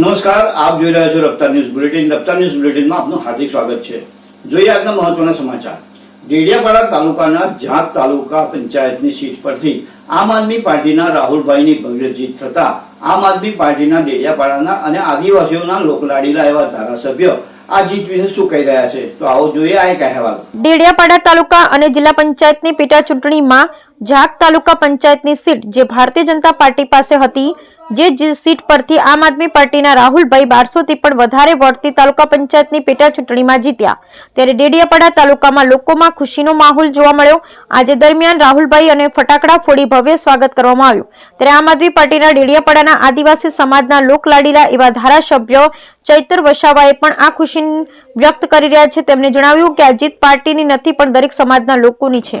નમસ્કાર, આપ જોઈ રહ્યા છો Raftaar news bulletin. Raftaar news બુલેટિનમાં આપનું હાર્દિક સ્વાગત છે. જોઈએ આજના મહત્વના સમાચાર. ડેડિયાપાડા તાલુકાના જાત તાલુકા પંચાયતની સીટ પરથી આમ આદમી પાર્ટીના રાહુલભાઈની ભવ્ય જીત થતા આમ આદમી પાર્ટીના ડેડિયાપાડાના અને આદિવાસીઓના લોકલાડીલા એવા ધારાસભ્ય આ જીત વિશે શું કહી રહ્યા છે? તો આવો જોઈએ આ એક અહેવાલ. ડેડિયાપાડા તાલુકા અને જિલ્લા પંચાયતની પેટા ચૂંટણીમાં ઝાક તાલુકા પંચાયતની સીટ જે ભારતીય જનતા પાર્ટી પાસે હતી જે સીટ પરથી આમ આદમી પાર્ટીના રાહુલભાઈ બારસોથી પણ વધારે વોટથી તાલુકા પંચાયતની પેટા ચૂંટણીમાં જીત્યા ત્યારે ડેડિયાપાડા તાલુકામાં લોકોમાં ખુશીનો માહોલ જોવા મળ્યો આજે દરમિયાન રાહુલભાઈ અને ફટાકડા ફોડી ભવ્ય સ્વાગત કરવામાં આવ્યું ત્યારે આમ આદમી પાર્ટીના ડેડિયાપાડાના આદિવાસી સમાજના લોકલાડીલા એવા ધારાસભ્ય ચૈતર વસાવાએ પણ આ ખુશી વ્યક્ત કરી રહ્યા છે તેમણે જણાવ્યું કે આ જીત પાર્ટીની નથી પણ દરેક સમાજના લોકોની છે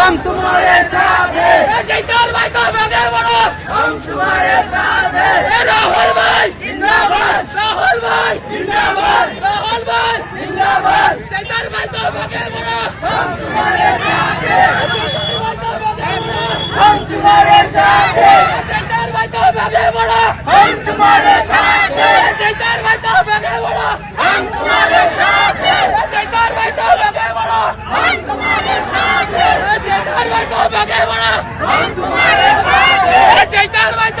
हम तुम्हारे साथ हैं जयकार भाई को बगैर बढ़ो हम तुम्हारे साथ हैं राहुल भाई जिंदाबाद राहुल भाई जिंदाबाद राहुल भाई जिंदाबाद जयकार भाई को बगैर बढ़ो हम तुम्हारे साथ हैं हम तुम्हारे साथ हैं जयकार भाई को बगैर बढ़ो हम तुम्हारे साथ हैं जयकार भाई को बगैर बढ़ो हम तुम्हारे साथ हैं जयकार भाई को बगैर बढ़ो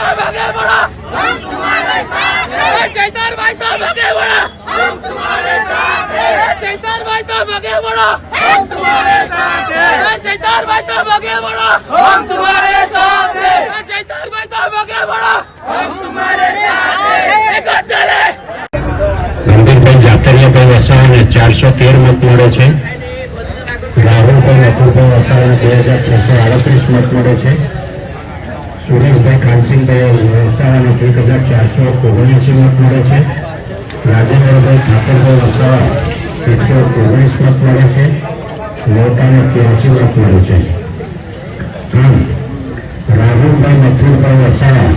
जयकार भाई को बगैर बढ़ो हम तुम्हारे साथ हैं जयकार भाई को बगैर बढ़ो हम तुम्हारे साथ हैं जयकार भाई को बगैर बढ़ो हम तुम्हारे साथ हैं जयकार भाई को बगैर बढ़ो हम तुम्हारे साथ हैं जयकार भाई को बगैर बढ़ो हम तुम्हारे साथ हैं एक चले ગંભીરભાઈ જાતરિયાભાઈ વસાવાને ચારસો તેર મત મળે છે રાહુલભાઈ નકુરભાઈ વસાવાને બે હજાર છસો આડત્રીસ મત મળે છે સુરેશભાઈ કાનસિંહભાઈ વસાવાને એક હજાર ચારસો ઓગણએંસી મત મળે છે. રાજેન્દ્રભાઈ ઠાકોરભાઈ વસાવા એકસો ઓગણીસ મત મળે છે. લોટાને ત્યાસી મત મળે છે. આમ, રાહુલભાઈ મથુરભાઈ વસાવા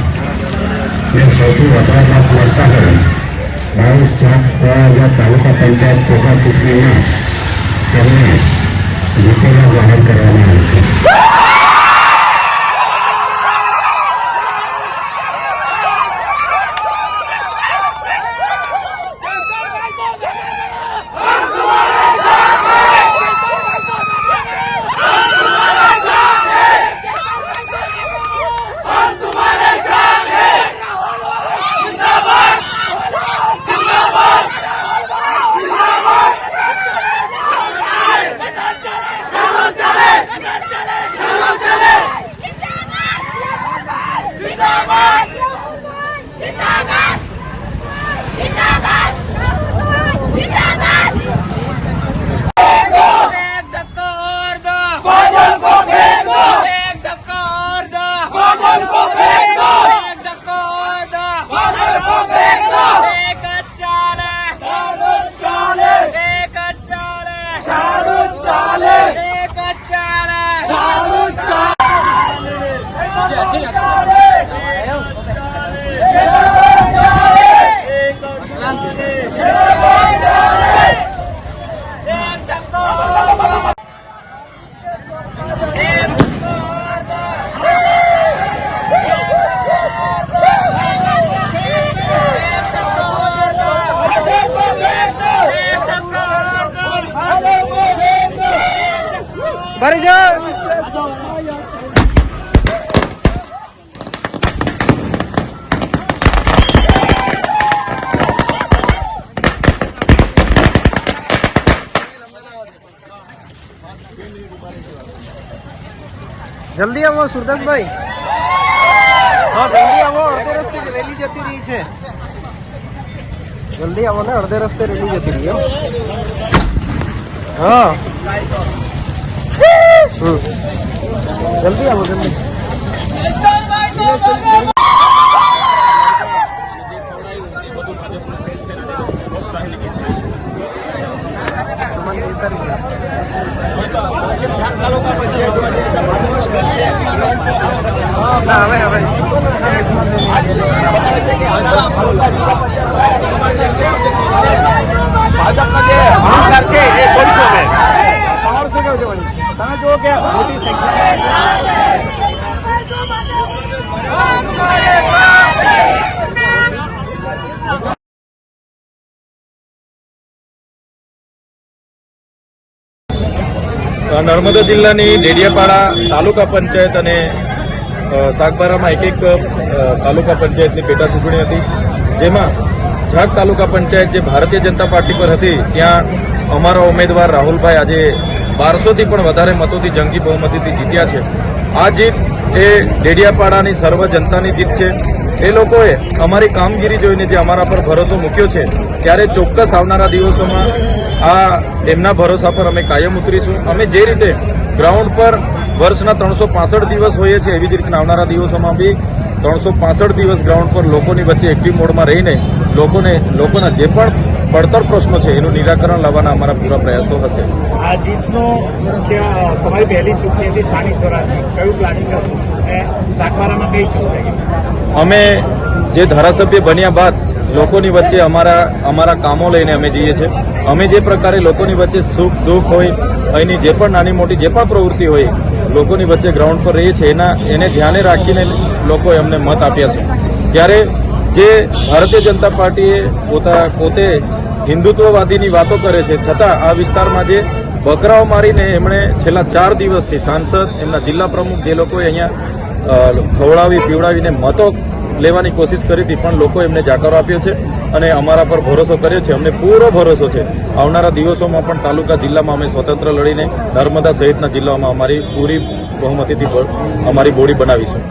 ને સૌથી વધારે મત મળતા હોય બાવીસ ચાર ત્રણ હજાર તાલુકા પંચાયત પેટા ચૂંટણીમાં તેમને જીતેલા જાહેર કરવામાં આવે છે. જલ્દી આવો, સુરદાસભાઈ હા, જલ્દી આવો, અડધે રસ્તે રેલી જતી રહી છે જલ્દી આવો ને, અડધે રસ્તે રેલી જતી રહી હો. હમ. જલ્દી આવો જલ્દી. ના હવે હવે ભાજપના જે અહંકાર છે એ ખોલશો હવે તમારું શું કહેવું છે વળી? તમે જુઓ કે નર્મદા જિલ્લાની ડેડિયાપાડા તાલુકા પંચાયત અને સાગબારામાં એક એક તાલુકા પંચાયતની પેટા ચૂંટણી હતી. જેમાં ઝાક તાલુકા પંચાયત જે ભારતીય જનતા પાર્ટી પર હતી, ત્યાં અમારા ઉમેદવાર રાહુલભાઈ આજે બારસોથી પણ વધારે મતોથી જંગી બહુમતીથી જીત્યા છે. આ જીત એ ડેડિયાપાડાની સર્વ જનતાની જીત છે. એ લોકોએ અમારી કામગીરી જોઈને જે અમારા પર ભરોસો મૂક્યો છે, ત્યારે ચોક્કસ આવનારા દિવસોમાં આ એમના ભરોસા પર અમે કાયમ ઉતરીશું. અમે જે રીતે ગ્રાઉન્ડ પર વર્ષના ત્રણસો દિવસ હોઈએ છીએ, એવી જ રીતના આવનારા દિવસોમાં બી ત્રણસો દિવસ ગ્રાઉન્ડ પર લોકોની વચ્ચે એક્ટિવ મોડમાં રહીને લોકોને, લોકોના જે પણ પડતર પ્રશ્નો છે એનું નિરાકરણ લાવવાના અમારા પૂરા પ્રયાસો હશે. આ જીતનો મુખ્ય તમારી પહેલી ચૂંટણી હતી સ્થાનિક સ્વરાજ કયું પ્લાનિંગ હતું? સાગબારામાં કઈ ચૂંટણી અમે જે ધારાસભ્ય બન્યા બાદ લોકોની વચ્ચે અમારા અમારા કામો લઈને અમે જઈએ છીએ. અમે જે પ્રકારે લોકોની વચ્ચે સુખ દુઃખ હોય અહીંની જે પણ નાની મોટી જે પણ પ્રવૃત્તિ હોય લોકોની વચ્ચે ગ્રાઉન્ડ પર રહીએ છીએ. એના એને ધ્યાને રાખીને લોકોએ અમને મત આપ્યા છે. ત્યારે જે ભારતીય જનતા પાર્ટીએ પોતા પોતે હિન્દુત્વવાદીની વાતો કરે છે, છતાં આ વિસ્તારમાં જે બકરાઓ મારીને એમણે છેલ્લા ચાર દિવસથી સાંસદ, એમના જિલ્લા પ્રમુખ જે લોકોએ અહીંયા ખવડાવી, પીવડાવીને મતો લેવાની કોશિશ કરી હતી, પણ લોકો એમને જાકારો આપ્યો છે અને અમારા પર ભરોસો કર્યો છે. અમને પૂરો ભરોસો છે. આવનારા દિવસોમાં પણ તાલુકા જિલ્લામાં અમે સ્વતંત્ર લડીને નર્મદા સહિતના જિલ્લાઓમાં અમારી પૂરી બહુમતીથી અમારી બોડી બનાવીશું.